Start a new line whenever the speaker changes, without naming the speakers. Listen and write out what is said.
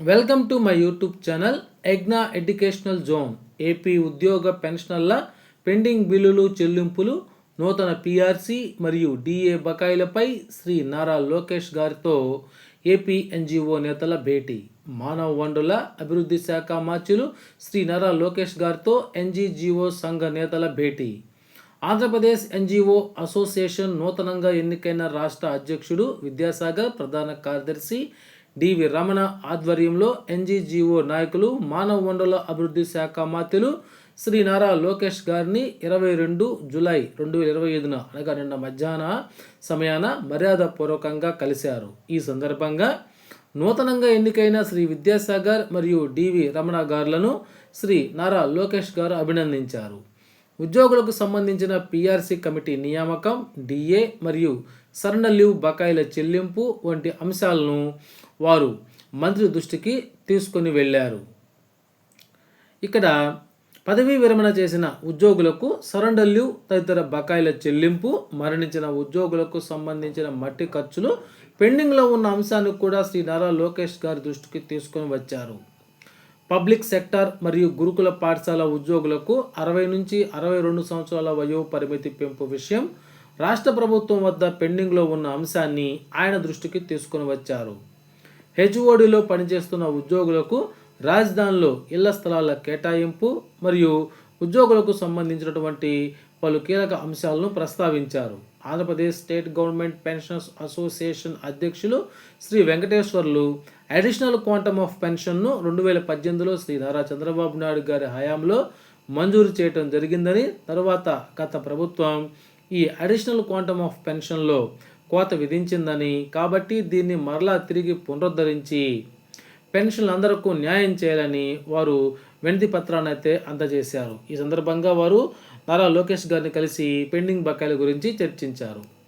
Welcome to my YouTube channel ఎగ్నా educational zone. AP ఉద్యోగ పెన్షనర్ల pending బిల్లులు చెల్లింపులు నూతన పిఆర్సి మరియు డిఏ బకాయిలపై శ్రీ నారా లోకేష్ గారితో ఏపీ ఎన్జిఓ నేతల భేటీ. మానవ వనరుల అభివృద్ధి శాఖ మార్చులు శ్రీ నారా లోకేష్ గారితో ఎన్జీజీఓ సంఘ నేతల భేటీ. ఆంధ్రప్రదేశ్ ఎన్జిఓ అసోసియేషన్ నూతనంగా ఎన్నికైన రాష్ట్ర అధ్యక్షుడు విద్యాసాగర్ ప్రధాన కార్యదర్శి డివి రమణ ఆధ్వర్యంలో ఎన్జీజీఓ నాయకులు మానవ వనరుల అభివృద్ధి శాఖ మాత్యులు శ్రీ నారా లోకేష్ గారిని ఇరవై రెండు జులై రెండు వేల ఇరవై ఐదున అనగా నిన్న మధ్యాహ్న సమయాన మర్యాదపూర్వకంగా కలిశారు. ఈ సందర్భంగా నూతనంగా ఎన్నికైన శ్రీ విద్యాసాగర్ మరియు డివి రమణ గారులను శ్రీ నారా లోకేష్ గారు అభినందించారు. ఉద్యోగులకు సంబంధించిన పిఆర్సీ కమిటీ నియామకం డిఏ మరియు సరణ లీవ్ బకాయిల చెల్లింపు వంటి అంశాలను వారు మంత్రి దృష్టికి తీసుకొని వెళ్ళారు. ఇక్కడ పదవీ విరమణ చేసిన ఉద్యోగులకు సరెండర్ లీవ్ తదితర బకాయిల చెల్లింపు మరణించిన ఉద్యోగులకు సంబంధించిన మట్టి ఖర్చులు పెండింగ్లో ఉన్న అంశాన్ని కూడా శ్రీ నారా లోకేష్ గారి దృష్టికి తీసుకొని వచ్చారు. పబ్లిక్ సెక్టార్ మరియు గురుకుల పాఠశాల ఉద్యోగులకు అరవై నుంచి అరవై రెండు సంవత్సరాల వయో పరిమితి పెంపు విషయం రాష్ట్ర ప్రభుత్వం వద్ద పెండింగ్లో ఉన్న అంశాన్ని ఆయన దృష్టికి తీసుకొని వచ్చారు. హెచ్ఓడిలో పనిచేస్తున్న ఉద్యోగులకు రాజధానిలో ఇళ్ళ స్థలాల కేటాయింపు మరియు ఉద్యోగులకు సంబంధించినటువంటి పలు కీలక అంశాలను ప్రస్తావించారు. Andhra Pradesh state government pensions association అధ్యక్షులు Shri Venkateswarlu additional quantum of పెన్షన్ను రెండు వేల పద్దెనిమిదిలో శ్రీ నారా చంద్రబాబు నాయుడు గారి హయాంలో మంజూరు చేయటం జరిగిందని తరువాత గత ప్రభుత్వం ఈ అడిషనల్ క్వాంటమ్ ఆఫ్ పెన్షన్లో కోత విధించిందని. కాబట్టి దీన్ని మరలా తిరిగి పునరుద్ధరించి పెన్షన్లందరకు న్యాయం చేయాలని వారు వినతి పత్రాన్ని అయితే అందజేశారు. ఈ సందర్భంగా వారు నారా లోకేష్ గారిని కలిసి పెండింగ్ బకాయిల గురించి చర్చించారు.